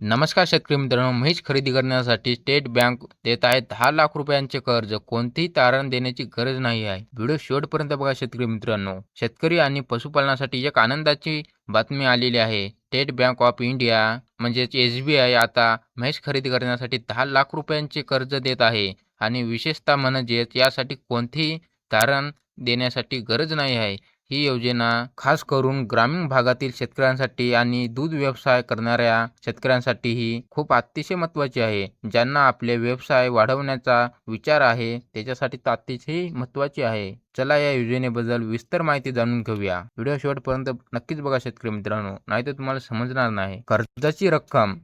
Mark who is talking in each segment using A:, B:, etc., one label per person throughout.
A: नमस्कार शेतकरी मित्रांनो म्हैस खरेदी करण्यासाठी स्टेट बँक देत आहे दहा लाख रुपयांचे कर्ज कोणतेही तारण देण्याची गरज नाही आहे. व्हिडिओ शेवटपर्यंत बघा शेतकरी मित्रांनो. शेतकरी आणि पशुपालनासाठी एक आनंदाची बातमी आलेली आहे. स्टेट बँक ऑफ इंडिया म्हणजेच एस बी आय आता म्हैस खरेदी करण्यासाठी दहा लाख रुपयांचे कर्ज देत आहे. आणि विशेषतः म्हणजेच यासाठी कोणतेही तारण देण्यासाठी गरज नाही आहे. ही योजना खास करून ग्रामीण भागातील शेतकऱ्यांसाठी आणि दूध व्यवसाय करणाऱ्या शेतकऱ्यांसाठीही खूप अतिशय महत्त्वाची आहे. ज्यांना आपले व्यवसाय वाढवण्याचा विचार आहे त्याच्यासाठी तर अतिशय महत्त्वाची आहे. चला या योजनेबद्दल विस्तार माहिती जाणून घेऊया. व्हिडिओ शेवटपर्यंत नक्कीच बघा शेतकरी मित्रांनो. नाहीतर तुम्हाला समजणार नाही. कर्जाची रक्कम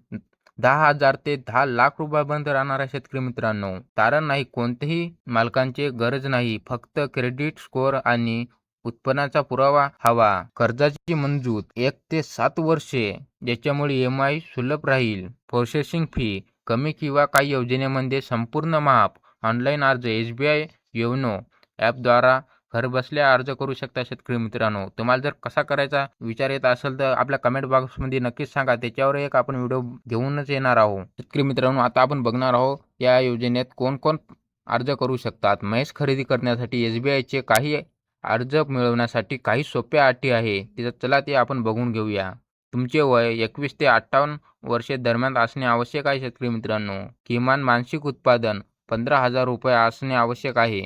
A: दहा हजार ते दहा लाख रुपयापर्यंत राहणाऱ्या शेतकरी मित्रांनो तारण नाही कोणतेही मालकांची गरज नाही. फक्त क्रेडिट स्कोअर आणि उत्पन्नाचा पुरावा हवा. कर्जाची मंजूर एक ते सात वर्षे ज्याच्यामुळे एम आय सुलभ राहील. प्रोसेसिंग फी कमी किंवा काही योजनेमध्ये संपूर्ण माफ ऑनलाईन अर्ज एस बी आय योनो ॲपद्वारा घरबसल्या अर्ज करू शकता शेतकरी मित्रांनो. तुम्हाला जर कसा करायचा विचार येत असेल तर आपल्या कमेंट बॉक्समध्ये नक्कीच सांगा. त्याच्यावर एक आपण व्हिडिओ घेऊनच येणार आहोत. शेतकरी मित्रांनो आता आपण बघणार आहोत या योजनेत कोण कोण अर्ज करू शकतात. म्हैस खरेदी करण्यासाठी एस बी आयचे काही अर्ज मिळवण्यासाठी काही सोप्या अटी आहे तिथं चला ते आपण बघून घेऊया. तुमचे वय एकवीस ते अठ्ठावन्न वर्षे दरम्यान असणे आवश्यक आहे शेतकरी मित्रांनो. किमान मानसिक उत्पादन पंधरा हजार रुपये असणे आवश्यक आहे.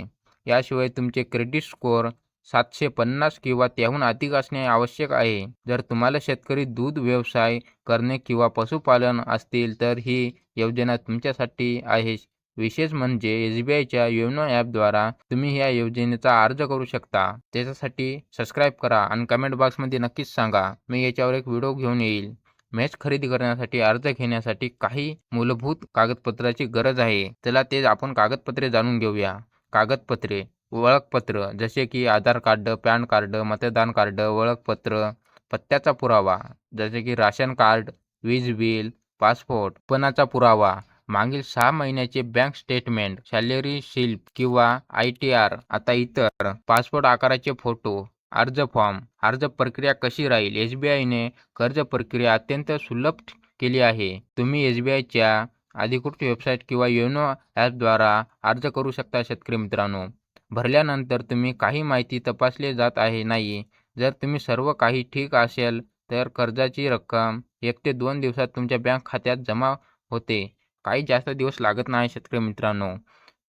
A: याशिवाय तुमचे क्रेडिट स्कोअर सातशे पन्नास किंवा त्याहून अधिक असणे आवश्यक आहे. जर तुम्हाला शेतकरी दूध व्यवसाय करणे किंवा पशुपालन असतील तर ही योजना तुमच्यासाठी आहे. विशेष म्हणजे एस बी आयच्या योनो ॲपद्वारा तुम्ही या योजनेचा अर्ज करू शकता. त्याच्यासाठी सबस्क्राईब करा आणि कमेंट बॉक्समध्ये नक्कीच सांगा. मी याच्यावर एक व्हिडिओ घेऊन येईल. मॅच खरेदी करण्यासाठी अर्ज घेण्यासाठी काही मूलभूत कागदपत्राची गरज आहे. त्याला ते आपण कागदपत्रे जाणून घेऊया. कागदपत्रे ओळखपत्र जसे की आधार कार्ड पॅन कार्ड मतदान कार्ड ओळखपत्र पत्त्याचा पुरावा जसे की राशन कार्ड वीज बिल पासपोर्ट उत्पन्नाचा पुरावा मागील सहा महिन्याचे बँक स्टेटमेंट सॅलरी स्लिप किंवा आय टी आर आता इतर पासपोर्ट आकाराचे फोटो अर्ज फॉर्म अर्ज प्रक्रिया कशी राहील? एस बी आयने कर्ज प्रक्रिया अत्यंत सुलभ केली आहे. तुम्ही एस बी आयच्या अधिकृत वेबसाईट किंवा योनो ॲपद्वारा अर्ज करू शकता शेतकरी मित्रांनो. भरल्यानंतर तुम्ही काही माहिती तपासले जात आहे नाही. जर तुम्ही सर्व काही ठीक असेल तर कर्जाची रक्कम एक ते दोन दिवसात तुमच्या बँक खात्यात जमा होते. काही जास्त दिवस लागत नाही शेतकरी मित्रांनो.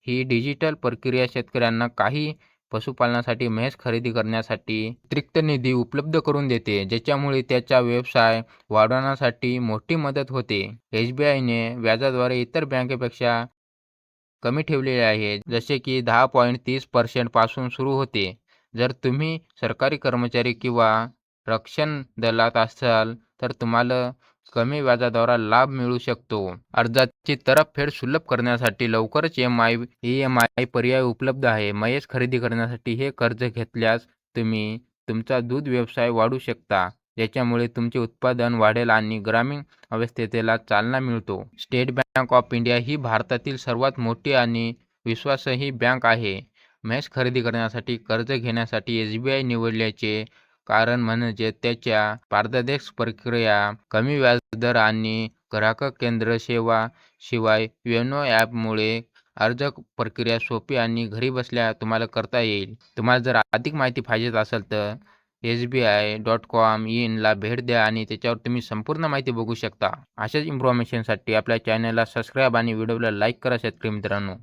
A: ही डिजिटल प्रक्रिया शेतकऱ्यांना काही पशुपालनासाठी म्हैस खरेदी करण्यासाठी अतिरिक्त निधी उपलब्ध करून देते ज्याच्यामुळे त्याचा व्यवसाय वाढवण्यासाठी मोठी मदत होते. एस बी आयने व्याजाद्वारे इतर बँकेपेक्षा कमी ठेवलेले आहे जसे की दहा पॉईंट तीस पर्सेंटपासून सुरू होते. जर तुम्ही सरकारी कर्मचारी किंवा रक्षण दलात असाल तर तुम्हाला कमी व्याजाद्वारा लाभ मिळू शकतो. अर्जाची तरफफेड सुलभ करण्यासाठी लवकरच M I E M I पर्याय उपलब्ध आहे. म्हैस खरेदी करण्यासाठी हे कर्ज घेतल्यास तुम्ही तुमचा दूध व्यवसाय वाढू शकता. ज्याच्यामुळे तुमचे उत्पादन वाढेल आणि ग्रामीण अवस्थेला चालना मिळतो. स्टेट बँक ऑफ इंडिया ही भारतातील सर्वात मोठी आणि विश्वासही बँक आहे. म्हैस खरेदी करण्यासाठी कर्ज घेण्यासाठी एस बी आय निवडल्याचे कारण म्हणजे त्याच्या पारदर्शक प्रक्रिया कमी व्याजदर आणि ग्राहक केंद्र सेवा शिवाय योनो ॲपमुळे अर्ज प्रक्रिया सोपी आणि घरी बसल्या तुम्हाला करता येईल. तुम्हाला जर अधिक माहिती पाहिजेच असेल तर S B I dot com इनला भेट द्या आणि त्याच्यावर तुम्ही संपूर्ण माहिती बघू शकता. अशाच इन्फॉर्मेशनसाठी आपल्या चॅनलला सबस्क्राईब आणि व्हिडिओला लाईक करा शेतकरी मित्रांनो.